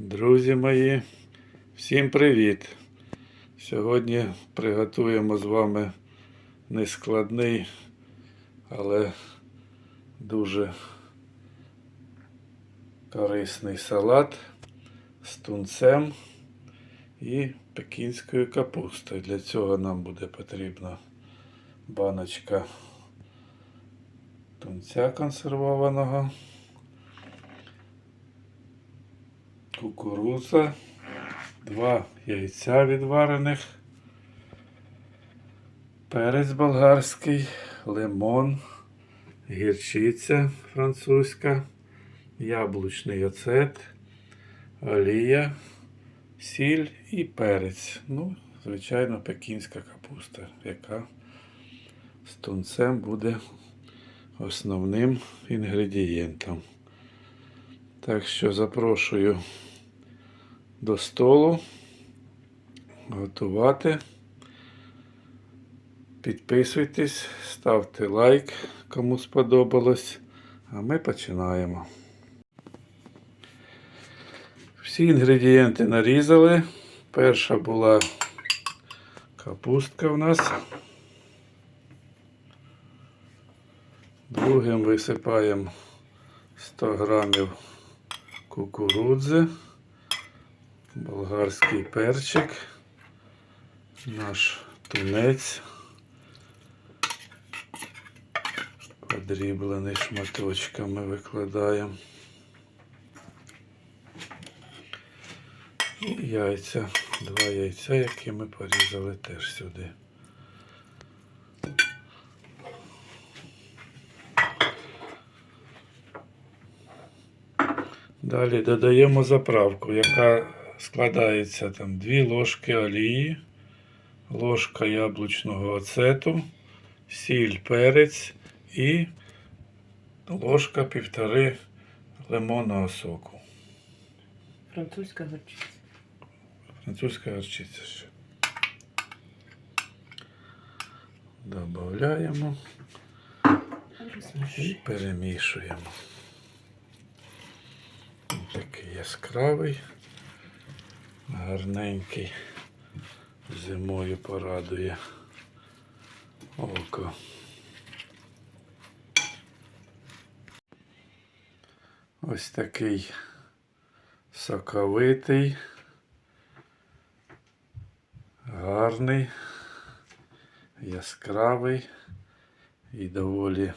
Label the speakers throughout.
Speaker 1: Друзі мої, всім привіт! Сьогодні приготуємо з вами нескладний, але дуже корисний салат з тунцем і пекінською капустою. Для цього нам буде потрібна баночка тунця консервованого. Кукурудза, два яйця відварених, перець болгарський, лимон, гірчиця французька, яблучний оцет, олія, сіль і перець. Ну, звичайно, пекінська капуста, яка з тунцем буде основним інгредієнтом. Так що запрошую до столу готувати. Підписуйтесь, ставте лайк, кому сподобалось. А ми починаємо. Всі інгредієнти нарізали. Перша була капустка в нас. Другим висипаємо 100 грамів кукурудзи, болгарський перчик, наш тунець, подріблений шматочками викладаємо. І яйця, два яйця, які ми порізали теж сюди. Далі додаємо заправку, яка складається там 2 ложки олії, ложка яблучного оцету, сіль, перець і ложка півтори лимонного соку.
Speaker 2: Французька горчиця.
Speaker 1: Французька горчиця ще. Додаємо і перемішуємо. Такий яскравий, гарненький, зимою порадує око. Ось такий соковитий, гарний, яскравий і доволі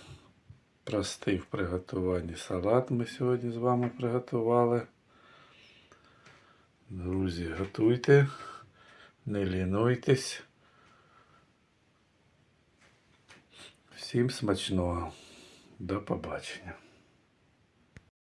Speaker 1: простий в приготуванні салат ми сьогодні з вами приготували. Друзі, готуйте, не лінуйтесь. Всім смачного. До побачення.